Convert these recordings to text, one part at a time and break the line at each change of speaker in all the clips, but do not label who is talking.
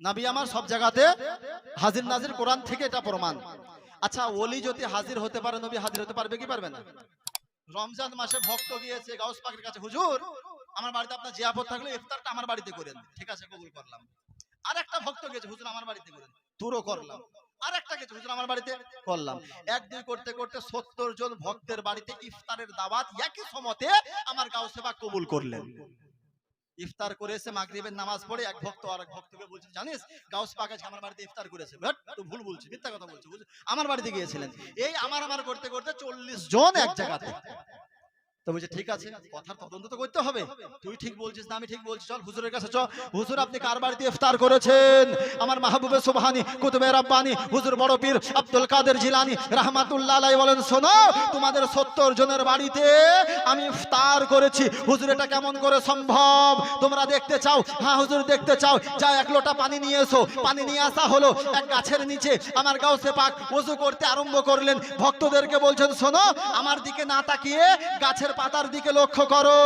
নাবি আমার সব জায়গাতে হাজির নাজির কোরআন থেকে এটা প্রমাণ। আচ্ছা ওলি যদি হাজির হতে পারে, নবী হাজির হতে পারবে কি পারবে না? রমজান মাসে ভক্ত গিয়েছে গাউস পাকের কাছে, হুজুর, আমার বাড়িতে আপনার জিয়াপত থাকলে ইফতারটা আমার বাড়িতে করেন। ঠিক আছে, কবুল করলাম। আর একটা ভক্ত গেছে, হুজুর, আমার বাড়িতে করেন। তুরও করলাম। আর একটা গেছে, হুজুর, আমার বাড়িতে করলাম। এক দুই করতে করতে সত্তর জন ভক্তের বাড়িতে ইফতারের দাওয়াত একই সমতে আমার গাও সেবা কবুল করলেন। ইফতার করেছে, মাগরিবের নামাজ পড়ে এক ভক্ত আর এক ভক্তকে বলছে, জানিস, গাউস পাক আমার বাড়িতে ইফতার করেছে। বাট তো ভুল বলছিস, মিথ্যা কথা বুঝলি? আমার বাড়িতে গিয়েছিলেন। এই আমার আমার করতে করতে চল্লিশ জন এক জায়গাতে। তো বলছে, ঠিক আছে, কথার তদন্ত তো করতে হবে। তুই ঠিক বলছিস না, আমি ঠিক বলছি। চল, হুজুরের কাছে চল হুজুর আপনি কার বাড়িতে ইফতার করেছেন? আমার মাহবুবে সুবহানি, কুতুবে হুজুর বড় পীর আব্দুল কাদের জিলানি আলাইহি বলেন, শোনো, তোমাদের 70 জনের বাড়িতে আমি ইফতার করেছি। হুজুর, এটা কেমন করে সম্ভব? তোমরা দেখতে চাও? হ্যাঁ হুজুর, দেখতে চাও। যা, এক লোটা পানি নিয়ে এসো। পানি নিয়ে আসা হলো এক গাছের নিচে। আমার গাউসে পাক ওযু করতে আরম্ভ করলেন। ভক্তদেরকে বলছেন, শোনো, আমার দিকে না তাকিয়ে গাছের পাতার দিকে লক্ষ্য করো।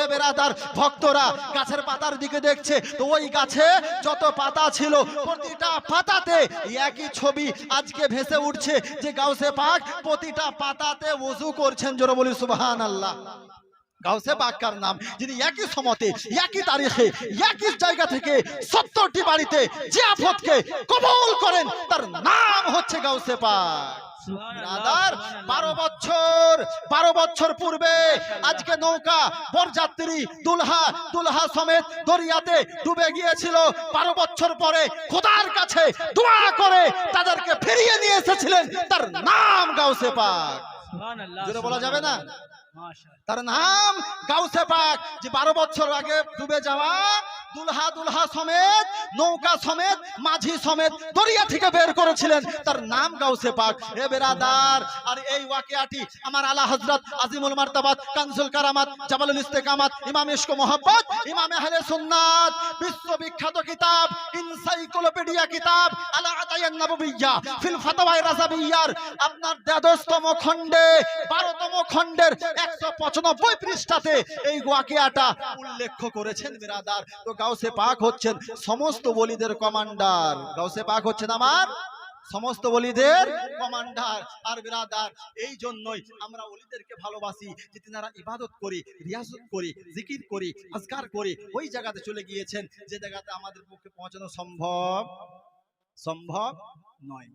এ বেরাদার, ভক্তরা গাছের পাতার দিকে দেখছে। তো ওই গাছে যত পাতা ছিল, প্রতিটা পাতাতে একই ছবি আজকে ভেসে উঠছে যে গাউসে পাক প্রতিটা পাতাতে ওযু করছেন। জোরে বলি, সুবহানাল্লাহ। গাউসে পাক্কার নাম। যিনি একই সমতে, একই তারিখে, একই জায়গা থেকে সত্তরটি বাড়িতে যে আফতকে কবল করেন, তার নাম হচ্ছে গাউসে পাক। বারো বছর বারো বছর পূর্বে আজকে নৌকা বরযাত্রী দুলহা দুলহা সমেত দরিয়াতে ডুবে গিয়েছিল। বারো বছর পরে খোদার কাছে দোয়া করে তাদেরকে ফিরিয়ে নিয়ে এসেছিলেন তার নাম গাউসে পাক। বলা যাবে না? তার নাম গাউসে পাক। যে বারো বছর আগে ডুবে যাওয়া দুলহা দুলহা সমেত, নৌকা সমেত, মাঝি সমেত দরিয়া থেকে বের করেছিলেন। তার নাম গাউসে পাক। এ বেরাদার, আর এই ওয়াকিয়াটি আমার আলা হযরত আজিমুল মার্তাবাত, কানজুল কারামাত জাবালুল ইস্তেকামাত, ইমাম ইশক মোহাব্বত, ইমাম আহলে সুন্নাত, বিশ্ববিখ্যাত কিতাব, ইনসাইক্লোপিডিয়া কিতাব, আলা আতায়ান নববিয়্যা ফিল ফাতাওয়ায়ে রাজাবিয়্যার আপনার দ্বাদশতম খণ্ডে, বারোতম খণ্ডের একশো পঁচানব্বই পৃষ্ঠাতে এই ওয়াকিয়াটা উল্লেখ করেছেন বিরাদার। তো গাউসে পাক হচ্ছেন সমস্ত বলিদের কমান্ডার। গাউসে পাক হচ্ছেন আমার সমস্ত বলিদের কমান্ডার আর বিরাদার। এই জন্যই আমরা ওলিদেরকে ভালোবাসি, যে তিনারা ইবাদত করি, রিয়াজত করি, জিকির করি আজকার করি। ওই জায়গাতে চলে গিয়েছেন, যে জায়গাতে আমাদের পক্ষে পৌঁছানো সম্ভব সম্ভব নয়।